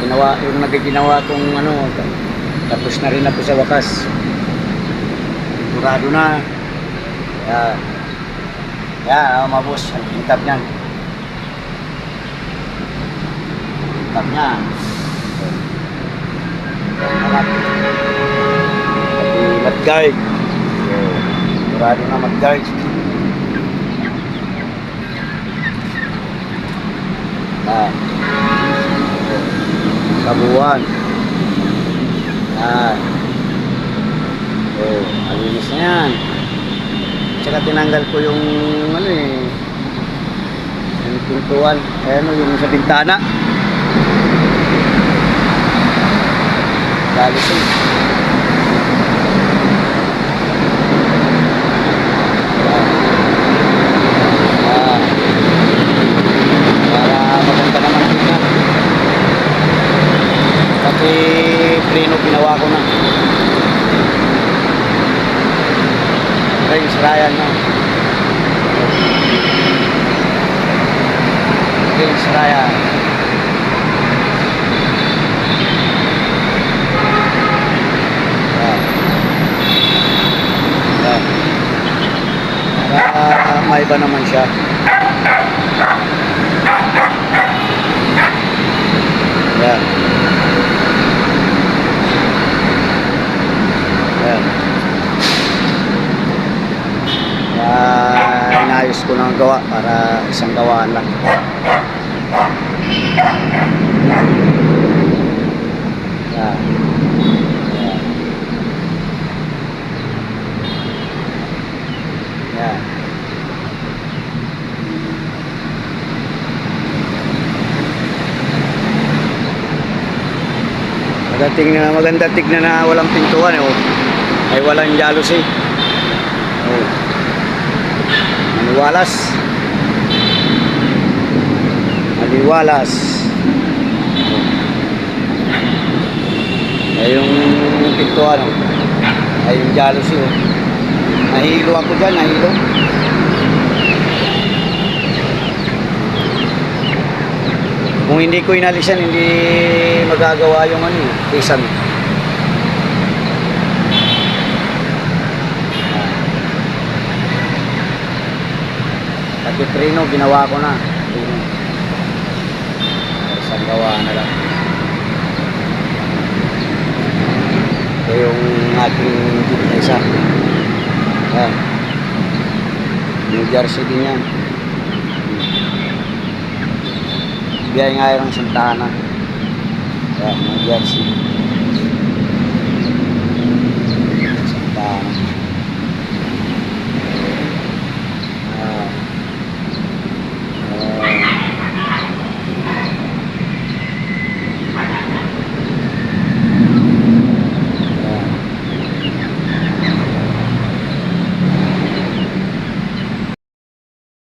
ginawa, yung nagiginawa kong ano, tapos na rin ako sa wakas. Sigurado na. Yan. Yan, oh, mga boss, ang kintab niyan. Kintab niya. Mudguard. Sigurado na mudguard. Yan. Kabuuan. Yan. Oh, malinis na yan. Tsaka tinanggal ko yung ano eh, yung pintuan, eh, ano, yung sa bintana. Galis eh. Ah. Para maganda naman tingnan. Pati preno ginawa ko na. Rains Ryan na. Rains Ryan. Yan. Yan. Para maiba naman siya. Yan. Ko ng gawa para isang gawaan lang. Yan. Yan. Yan. Maganda tingnan, maganda tignan na walang pintuan eh. Oh. Ay walang jealousy. Oh. Maniwalas. Oh. Ay yung pintuan. Ay yung jealousy oh. Nahilo ako dyan, nahilo. Kung hindi ko inalisan, hindi magagawa yung ano, eh, Pati ginawa ko na. Trino. Isang gawa na lang. Ito yung aking jeep na isa. Yan. New Jersey din yan. Biyay nga yung Santana. Yan, New Jersey.